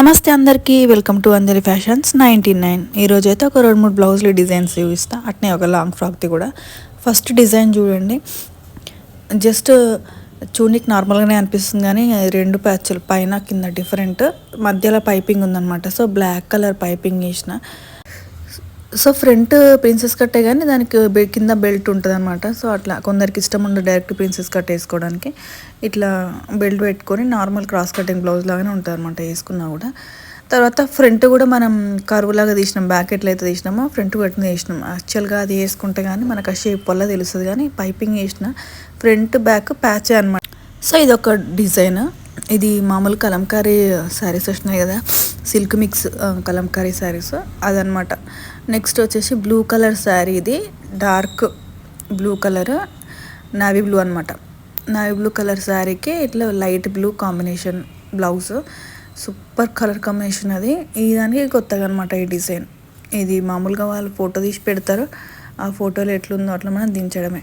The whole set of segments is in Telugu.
నమస్తే అందరికీ welcome to Anjali fashions ninety nine. ఈరోజు అయితే ఒక రెండు మూడు బ్లౌజ్లు డిజైన్స్ చూపిస్తా. అట్నే ఒక లాంగ్ ఫ్రాక్ది కూడా. ఫస్ట్ డిజైన్ చూడండి. జస్ట్ చూనికి నార్మల్గానే అనిపిస్తుంది కానీ రెండు ప్యాచ్లు పైన కింద డిఫరెంట్. మధ్యలో పైపింగ్ ఉందన్నమాట. సో బ్లాక్ కలర్ పైపింగ్ వేసిన సో ఫ్రంట్ ప్రిన్సెస్ కట్టే కానీ దానికి కింద బెల్ట్ ఉంటుంది అనమాట సో అట్లా కొందరికి ఇష్టం ఉండదు డైరెక్ట్ ప్రిన్సెస్ కట్ వేసుకోవడానికి ఇట్లా బెల్ట్ పెట్టుకొని నార్మల్ క్రాస్ కటింగ్ బ్లౌజ్ లాగానే ఉంటుంది అనమాట వేసుకున్నా కూడా. తర్వాత ఫ్రంట్ కూడా మనం కరువులాగా తీసినాం బ్యాక్ ఎట్లయితే తీసినామో ఫ్రంట్ కట్టిన వేసినాం. యాక్చువల్గా అది వేసుకుంటే కానీ మనకు ఆ షేప్ వల్ల తెలుస్తుంది కానీ పైపింగ్ వేసిన ఫ్రంట్ బ్యాక్ ప్యాచ్ అనమాట సో ఇది ఒక డిజైన్. ఇది మామూలు కలంకారీ శారీస్ వచ్చినాయి కదా. Silk mix kalamkari saris. అదనమాట నెక్స్ట్ వచ్చేసి బ్లూ కలర్ శారీ ఇది. Dark blue colour navy blue అనమాట నావీ బ్లూ కలర్ శారీకి ఇట్లా light blue combination blouse. Super colour combination అది. ఈ దానికి కొత్తగా అనమాట ఈ డిజైన్. ఇది మామూలుగా వాళ్ళు ఫోటో తీసి పెడతారు. ఆ ఫోటోలో ఎట్లుందో అట్లా మనం దించడమే.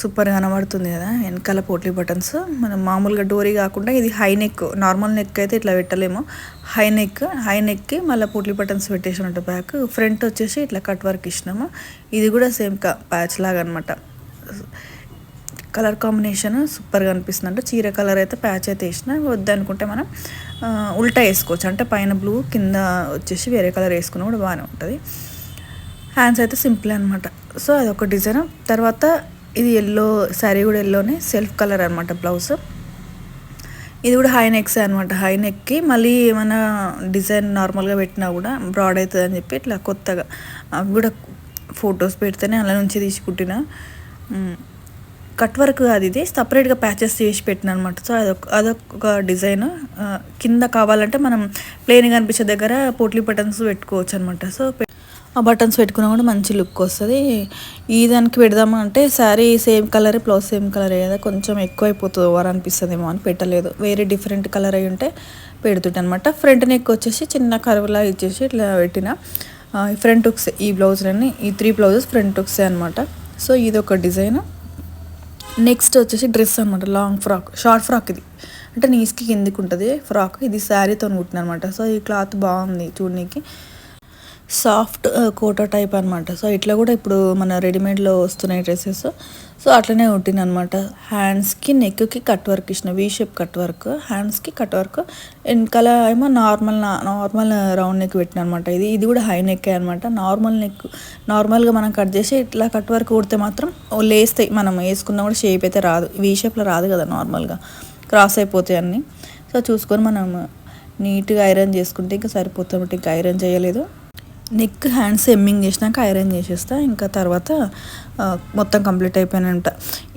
సూపర్ కనబడుతుంది కదా వెనకాల పోట్లీ బటన్స్. మనం మామూలుగా డోరీ కాకుండా ఇది హై నెక్ నార్మల్ నెక్ అయితే ఇట్లా పెట్టలేము. హై నెక్ హై నెక్కి మళ్ళీ పోట్లీ బటన్స్ పెట్టేసినట్టు బ్యాక్. ఫ్రంట్ వచ్చేసి ఇట్లా కట్ వర్క్ ఇచ్చినాము. ఇది కూడా సేమ్ ప్యాచ్ లాగా అనమాట కలర్ కాంబినేషన్ సూపర్గా అనిపిస్తుంది అంటే. చీర కలర్ అయితే ప్యాచ్ అయితే వేసిన వద్దనుకుంటే మనం ఉల్టా వేసుకోవచ్చు. అంటే పైన బ్లూ కింద వచ్చేసి వేరే కలర్ వేసుకున్న కూడా బాగానే ఉంటుంది. హ్యాండ్స్ అయితే సింపుల్ అనమాట సో అదొక డిజైన్. తర్వాత ఇది ఎల్లో శారీ కూడా ఎల్లోనే సెల్ఫ్ కలర్ అనమాట బ్లౌజ్ ఇది కూడా హై నెక్స్ అనమాట హై నెక్కి మళ్ళీ ఏమైనా డిజైన్ నార్మల్గా పెట్టినా కూడా బ్రాడ్ అవుతుంది అని చెప్పి ఇట్లా కొత్తగా అవి కూడా ఫొటోస్ పెడితేనే అలా నుంచి తీసి కుట్టిన. కట్ వర్క్ కాదు ఇది సపరేట్గా ప్యాచెస్ చేసి పెట్టిన అనమాట సో అదొక అదొక డిజైన్ కింద కావాలంటే మనం ప్లేన్గా అనిపించే దగ్గర పోట్లీ బటన్స్ పెట్టుకోవచ్చు అనమాట సో ఆ బటన్స్ పెట్టుకున్నా కూడా మంచి లుక్ వస్తుంది. ఈ దానికి పెడదామా అంటే sari same colour plus same colour కదా కొంచెం ఎక్కువ అయిపోతుంది ఓవర్ అనిపిస్తుందేమో అని పెట్టలేదు. వేరే డిఫరెంట్ కలర్ అయి ఉంటే పెడుతుంటే అనమాట ఫ్రంట్ నెక్ వచ్చేసి చిన్న కరువులా ఇచ్చేసి ఇట్లా పెట్టిన. ఫ్రంట్ ఉక్స్ ఈ బ్లౌజ్లన్నీ ఈ త్రీ బ్లౌజెస్ ఫ్రంట్ ఉక్సే అనమాట సో ఇది ఒక డిజైన్ నెక్స్ట్ వచ్చేసి డ్రెస్ అనమాట లాంగ్ ఫ్రాక్ షార్ట్ ఫ్రాక్ ఇది. అంటే నీస్కి కిందికి ఉంటుంది ఫ్రాక్ ఇది శారీతో కుట్టిన అనమాట సో ఈ క్లాత్ బాగుంది చూడడానికి సాఫ్ట్ కోటా టైప్ అనమాట సో ఇట్లా కూడా ఇప్పుడు మన రెడీమేడ్లో వస్తున్నాయి డ్రెస్సెస్. సో అట్లనే ఉంటుంది అనమాట హ్యాండ్స్కి నెక్కి కట్ వర్క్ ఇచ్చిన వీ షేప్ కట్ వర్క్. హ్యాండ్స్కి కట్ వర్క్. వెనకాల ఏమో నార్మల్ నార్మల్ రౌండ్ నెక్ పెట్టిన అనమాట ఇది ఇది కూడా హై నెక్ అనమాట నార్మల్ నెక్ నార్మల్గా మనం కట్ చేసి ఇట్లా కట్ వర్క్ కుడితే మాత్రం లేస్తాయి. మనం వేసుకున్నా కూడా షేప్ అయితే రాదు. వీ షేప్లో రాదు కదా నార్మల్గా. క్రాస్ అయిపోతాయి అన్నీ. సో చూసుకొని మనం నీట్గా ఐరన్ చేసుకుంటే ఇంకా సరిపోతాం ఇంకా ఐరన్ చేయలేదు. నెక్ హ్యాండ్స్ ఎమ్మింగ్ చేసినాక ఐరన్ చేసేస్తా ఇంకా తర్వాత మొత్తం కంప్లీట్ అయిపోయినంట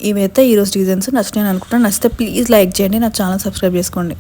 ఇవైతే ఈరోజు డిజైన్స్ నచ్చినాయి అనుకుంటాను నచ్చితే ప్లీజ్ లైక్ చేయండి. నా ఛానల్ సబ్స్క్రైబ్ చేసుకోండి.